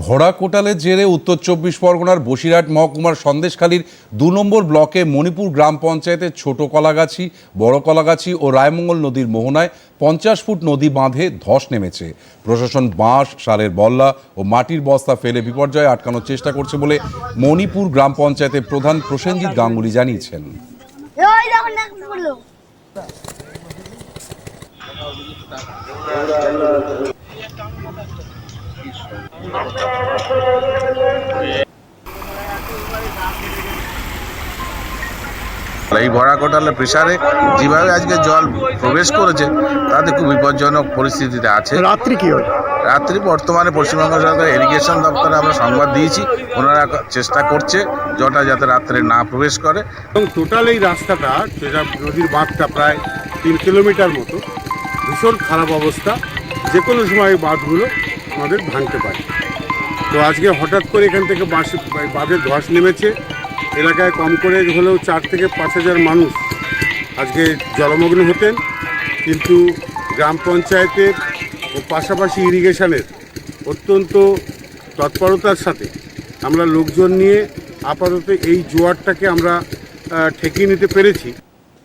ভরা কোটালের জেরে উত্তর চব্বিশ পরগনার বসিরহাট মহকুমার সন্দেশখালীর দু নম্বর ব্লকে মণিপুর গ্রাম পঞ্চায়েতের ছোট কলাগাছি, বড় কলাগাছি ও রায়মঙ্গল নদীর মোহনায় পঞ্চাশ ফুট নদী বাঁধে ধস নেমেছে। প্রশাসন বাঁশ, সারের বল্লা ও মাটির বস্তা ফেলে বিপর্যয় আটকানোর চেষ্টা করছে বলে মণিপুর গ্রাম পঞ্চায়েতের প্রধান প্রসেনজিৎ গাঙ্গুলি জানিয়েছেন। এই ভরা কোটালের প্রেসারে যেভাবে আজকে জল প্রবেশ করেছে তাতে খুব বিপজ্জনক পরিস্থিতিতে আছে। রাত্রি কি হয় রাত্রি বর্তমানে পশ্চিমবঙ্গ সরকার ইরিগেশন দপ্তরে আমরা সংবাদ দিয়েছি ওনারা চেষ্টা করছে জলটা যাতে রাত্রে না প্রবেশ করে। এবং টোটাল এই রাস্তাটা যেটা নদীর বাঁধটা প্রায় তিন কিলোমিটার মতো ভীষণ খারাপ অবস্থা। যে কোনো সময় বাঁধগুলো আমাদের ভাঙতে পারে। তো আজকে হঠাৎ করে এখান থেকে বাঁশ বাঁধের ধস নেমেছে। এলাকায় কম করে হলেও চার থেকে পাঁচ হাজার মানুষ আজকে জলমগ্ন হতেন। কিন্তু গ্রাম পঞ্চায়েতের ও পাশাপাশি ইরিগেশনের অত্যন্ত তৎপরতার সাথে আমরা লোকজন নিয়ে আপাতত এই জোয়ারটাকে আমরা ঠেকিয়ে নিতে পেরেছি।